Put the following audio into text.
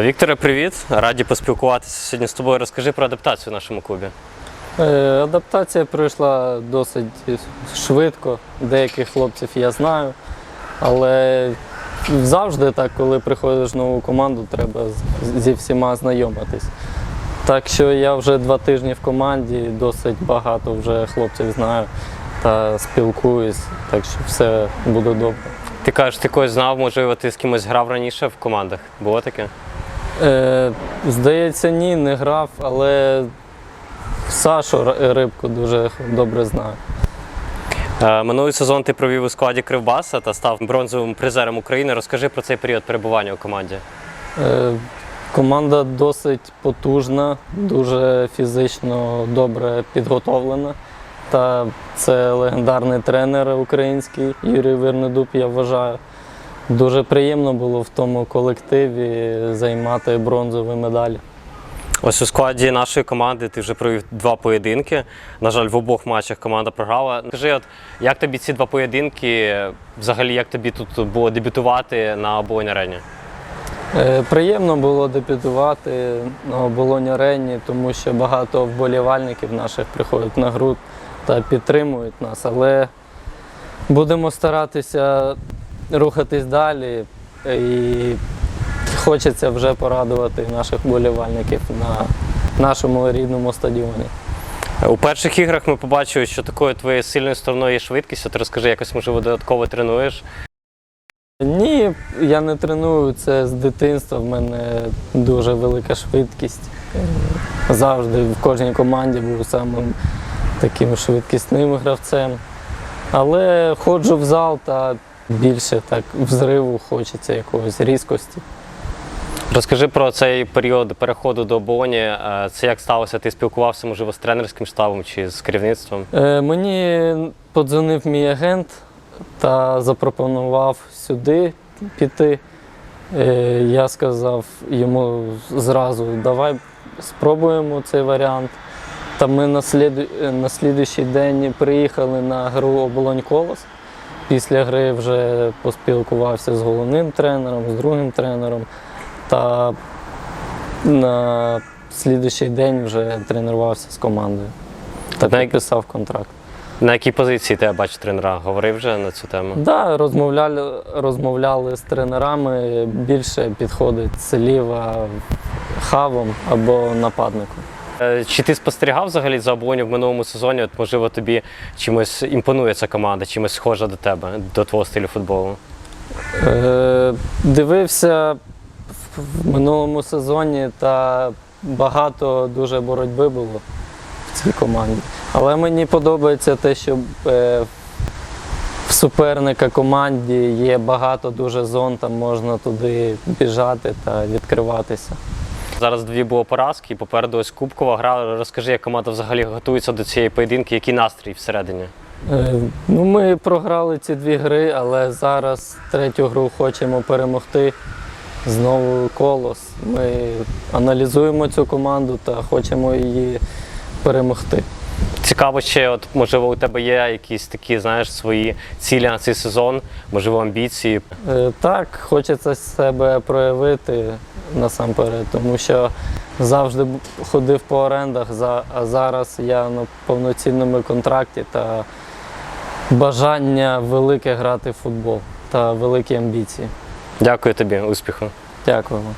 Вікторе, привіт! Раді поспілкуватися сьогодні з тобою. Розкажи про адаптацію в нашому клубі. Е, Адаптація пройшла досить швидко. Деяких хлопців я знаю, але завжди так, коли приходиш в нову команду, треба зі всіма знайомитись. Так що я вже два тижні в команді, досить багато вже хлопців знаю та спілкуюсь, так що все буде добре. Ти кажеш, ти когось знав, можливо, ти з кимось грав раніше в командах. Було таке? Е, здається, ні, не грав, але Сашу Рибку дуже добре знаю. Е, Минулий сезон ти провів у складі Кривбаса та став бронзовим призером України. Розкажи про цей період перебування у команді. Е, Команда досить потужна, дуже фізично добре підготовлена. Та це легендарний тренер український Юрій Вернедуб, я вважаю. Дуже приємно було в тому колективі займати бронзові медалі. Ось у складі нашої команди ти вже провів два поєдинки. На жаль, в обох матчах команда програла. Скажи, от як тобі ці два поєдинки? Взагалі, як тобі тут було дебютувати на оболонь арені? Е, Приємно було дебютувати на оболонь арені, тому що багато вболівальників наших приходять на гру та підтримують нас. Але будемо старатися рухатись далі і хочеться вже порадувати наших вболівальників на нашому рідному стадіоні. У перших іграх ми побачили, що такою твоєю сильною стороною є швидкість. От розкажи, якось можливо додатково тренуєш. Ні, я не треную це з дитинства. В мене дуже велика швидкість. Е, Завжди в кожній команді був самим таким швидкісним гравцем. Але ходжу в зал та більше так взриву хочеться якогось різкості. Розкажи про цей період переходу до оболоні. Е, Це як сталося? Ти спілкувався, можливо, з тренерським штабом чи з керівництвом? Е, Мені подзвонив мій агент та запропонував сюди піти. Е, Я сказав йому зразу, давай спробуємо цей варіант. Та ми на, сліду... на слідуючий день приїхали на гру оболонь колос. Після гри вже поспілкувався з головним тренером, з другим тренером. Та на слідуючий день вже тренувався з командою та На як- підписав контракт. На якій позиції тебе бачить тренера? Говорив вже на цю тему? Да, розмовляли, розмовляли з тренерами, більше підходить сліва хавом або нападником. Е, Чи ти спостерігав взагалі за оболоню в минулому сезоні? От, можливо, тобі чимось імпонує ця команда, чимось схожа до тебе, до твого стилю футболу? Е, дивився в минулому сезоні та багато дуже боротьби було в цій команді. Але мені подобається те, що е, в суперника команді є багато дуже зон, там можна туди біжати та відкриватися. Зараз дві було поразки, попереду ось кубкова гра. Розкажи, як команда взагалі готується до цієї поєдинки, який настрій всередині? Е, Ну, ми програли ці дві гри, але зараз третю гру хочемо перемогти. Знову колос. Ми аналізуємо цю команду та хочемо її перемогти. Цікаво ще, от можливо, у тебе є якісь такі, знаєш, свої цілі на цей сезон, можливо, амбіції. Е, Так, хочеться себе проявити насамперед, тому що завжди ходив по орендах, а зараз я на повноцінному контракті та бажання велике грати в футбол та великі амбіції. Дякую тобі, успіху. Дякуємо.